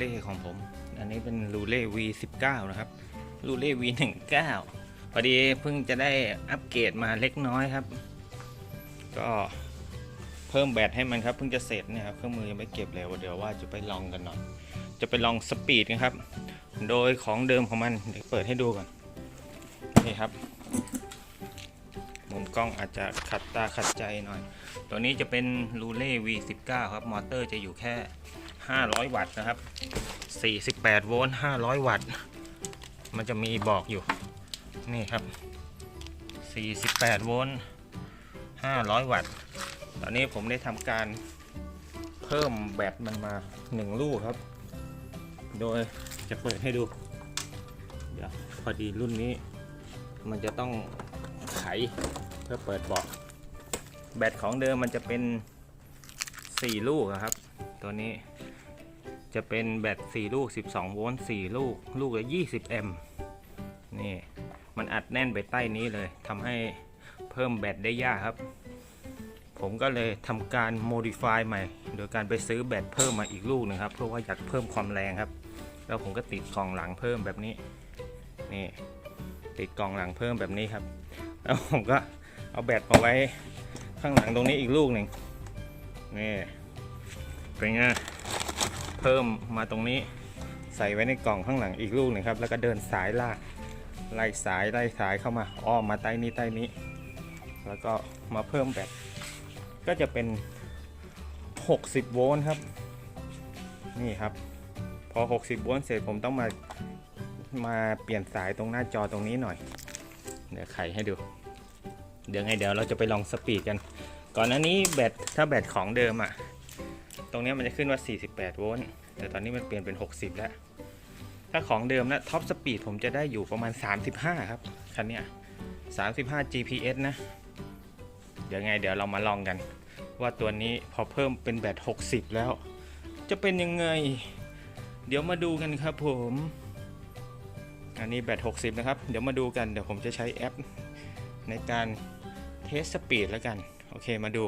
รูเล่ของผม อันนี้เป็นรูเล่ V19 นะครับรูเล่ V19 พอดีเพิ่งจะได้อัปเกรดมาเล็กน้อยครับ ก็เพิ่มแบตให้มันครับเพิ่งจะเสร็จเนี่ยครับเครื่องมือยังไม่เก็บเลยเดี๋ยวว่าจะไปลองกันหน่อยจะไปลองสปีดกันครับ โดยของเดิมของมันเดี๋ยวเปิดให้ดูก่อนนี่ครับมุมกล้องอาจจะขัดตาขัดใจหน่อย ตัวนี้จะเป็นรูเล่ V19 ครับ มอเตอร์จะอยู่แค่ 500 วัตต์นะครับ 48 โวลต์ 500 วัตต์ มันจะมีบอกอยู่ นี่ครับ 48 โวลต์ 500 วัตต์ ตอนนี้ผมได้ทำการเพิ่มแบตมันมา 1 ลูกครับ โดยจะเปิดให้ดู เดี๋ยวพอดีรุ่นนี้ มันจะต้องไขเพื่อเปิดเบาะแบตของเดิมมันจะเป็น 4 ลูกครับ ตัวนี้ จะเป็นแบต 4 ลูก 12 โวลต์ 4 ลูก ลูกละ 20 แอมป์ นี่ มันอัดแน่นไปใต้นี้เลย ทำให้เพิ่มแบตได้ยากครับ ผมก็เลยทำการ modify ใหม่ โดยการไปซื้อแบตเพิ่มมาอีกลูกหนึงครับ เพื่อว่าอยากเพิ่มความแรงครับ แล้วผมก็ติดกล่องหลังเพิ่มแบบนี้ นี่ ติดกล่องหลังเพิ่มแบบนี้ครับ แล้วผมก็เอาแบตมาไว้ข้างหลังตรงนี้อีกลูกหนึ่งนี่ เป็นไง เพิ่มมาตรงนี้ใส่ไว้ในกล่องข้างหลังอีกลูกหนึ่งครับ แล้วก็เดินสายลากไล่สายไล่สายเข้ามาอ้อมมาใต้นี้ใต้นี้ แล้วก็มาเพิ่มแบตก็จะเป็น 60 โวลต์ครับ นี่ครับ พอ 60 โวลต์เสร็จผมต้องมามาเปลี่ยนสายตรงหน้าจอตรงนี้หน่อย เดี๋ยวไขให้ดู เดี๋ยวไงเดี๋ยวเราจะไปลองสปีดกัน ก่อนหน้านี้แบตถ้าแบตของเดิมอะ่ะ ตรงนี้มันจะขึ้นว่า 48 โวลต์ แต่ตอนนี้มันเปลี่ยนเป็น 60 แล้ว ถ้าของเดิมนะท็อปสปีดผมจะได้อยู่ประมาณ 35 ครับ คันนี้35 GPS นะ เดี๋ยวไงเดี๋ยวเรามาลองกัน ว่าตัวนี้พอเพิ่มเป็นแบต 60 แล้ว จะเป็นยังไง เดี๋ยวมาดูกันครับผม อันนี้แบต 60 นะครับ เดี๋ยวมาดูกัน เดี๋ยวผมจะใช้แอปในการเทสสปีดแล้วกัน โอเค มาดู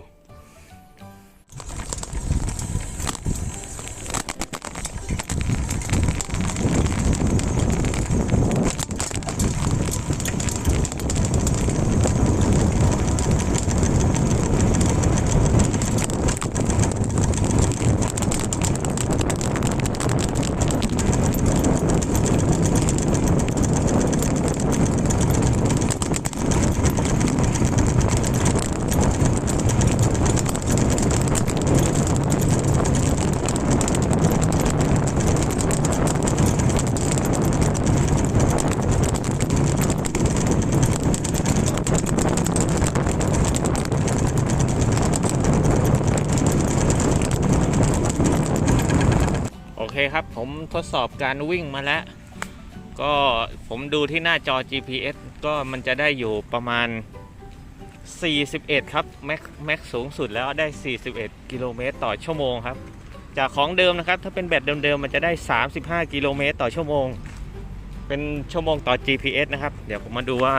เคครับ ผมทดสอบการวิ่งมาแล้ว ก็ผมดูที่หน้าจอ GPS ก็มันจะได้อยู่ประมาณ 41 ครับ แม็กแม็กสูงสุดแล้วได้ 41 กิโลเมตรต่อชั่วโมงครับ จากของเดิมนะครับ ถ้าเป็นแบตเดิมๆมันจะได้ 35 กิโลเมตรต่อชั่วโมง เป็นชั่วโมงต่อ GPS นะครับ เดี๋ยวผมมาดูว่า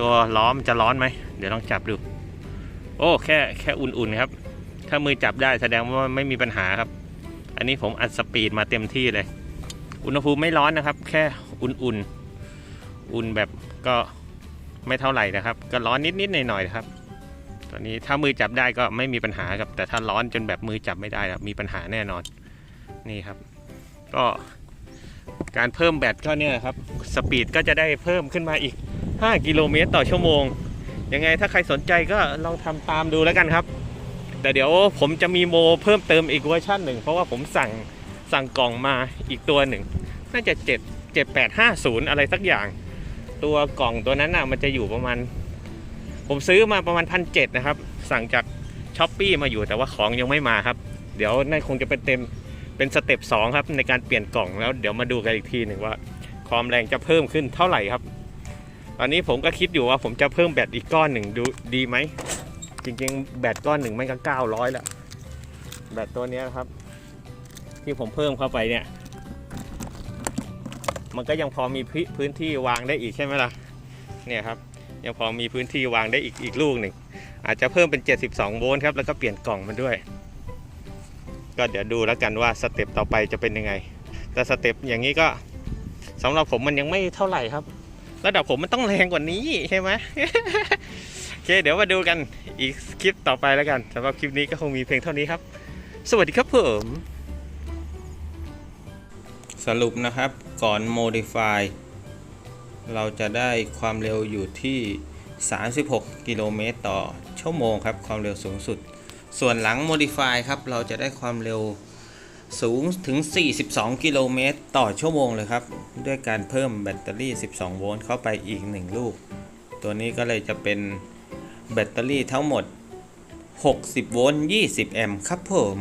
ตัวล้อมจะร้อนไหม เดี๋ยวลองจับดู โอ้ แค่แค่อุ่นๆครับ ถ้ามือจับได้แสดงว่าไม่มีปัญหาครับ อันนี้ผมอัดสปีดมาเต็มที่เลย อุณหภูมิไม่ร้อนนะครับ แค่อุ่นๆ อุ่นแบบก็ไม่เท่าไหร่นะครับ ก็ร้อนนิดๆหน่อยๆนะครับ ตอนนี้ถ้ามือจับได้ก็ไม่มีปัญหาครับ แต่ถ้าร้อนจนแบบมือจับไม่ได้ครับมีปัญหาแน่นอน นี่ครับ ก็การเพิ่มแบตก็เนี่ยครับ สปีดก็จะได้เพิ่มขึ้นมาอีก 5 กิโลเมตรต่อชั่วโมง ยังไงถ้าใครสนใจก็ลองทำตามดูแล้วกันครับ แต่เดี๋ยวผมจะมีโมเพิ่มเติมอีกเวอร์ชันหนึ่ง เพราะว่าผมสั่งสั่งกล่องมาอีกตัวหนึ่ง น่าจะ 7 7850 อะไรสักอย่าง ตัวกล่องตัวนั้นน่ะมันจะอยู่ประมาณ ผมซื้อมาประมาณพันเนะครับ สั่งจากช้อปปีมาอยู่แต่ว่าของยังไม่มาครับ เดี๋ยวน่าคงจะเป็นเต็มเป็นสเต็ป2ครับในการเปลี่ยนกล่องแล้วเดี๋ยวมาดูกันอีกทีหนึ่งว่า ความแรงจะเพิ่มขึ้นเท่าไหร่ครับ ตอนนี้ผมก็คิดอยู่ว่าผมจะเพิ่มแบตอีกก้อนหนึ่งดูดีไหม จริงๆ แบตก้อนหนึ่งไม่ก็เก้าร้อยละแบตตัวนี้นะครับ ที่ผมเพิ่มเข้าไปเนี่ย มันก็ยังพอมีพื้นที่วางได้อีกใช่ไหมล่ะเนี่ยครับยังพอมีพื้นที่วางได้อีกอีกลูกหนึ่งอาจจะเพิ่มเป็น 72 โวลต์ครับ แล้วก็เปลี่ยนกล่องมันด้วย ก็เดี๋ยวดูแล้วกันว่าสเต็ปต่อไปจะเป็นยังไง แต่สเต็ปอย่างนี้ก็สำหรับผมมันยังไม่เท่าไหร่ครับ ระดับผมมันต้องแรงกว่านี้ใช่ไหม เคเดี๋ยวมาดูกันอีกคลิปต่อไปแล้วกันสำหรับคลิปนี้ก็คงมีเพียงเท่านี้ครับ สวัสดีครับผมสรุปนะครับก่อน modify เราจะได้ความเร็วอยู่ที่ 36 กิโลเมตรต่อชั่วโมงครับ ความเร็วสูงสุด ส่วนหลัง modify ครับ เราจะได้ความเร็วสูงถึง 42 กิโลเมตรต่อชั่วโมงเลยครับ ด้วยการเพิ่มแบตเตอรี่ 12 โวลต์เข้าไปอีก 1 ลูก ตัวนี้ก็เลยจะเป็น แบตเตอรี่ทั้งหมด 60 โวลต์ 20 แอมป์ครับผม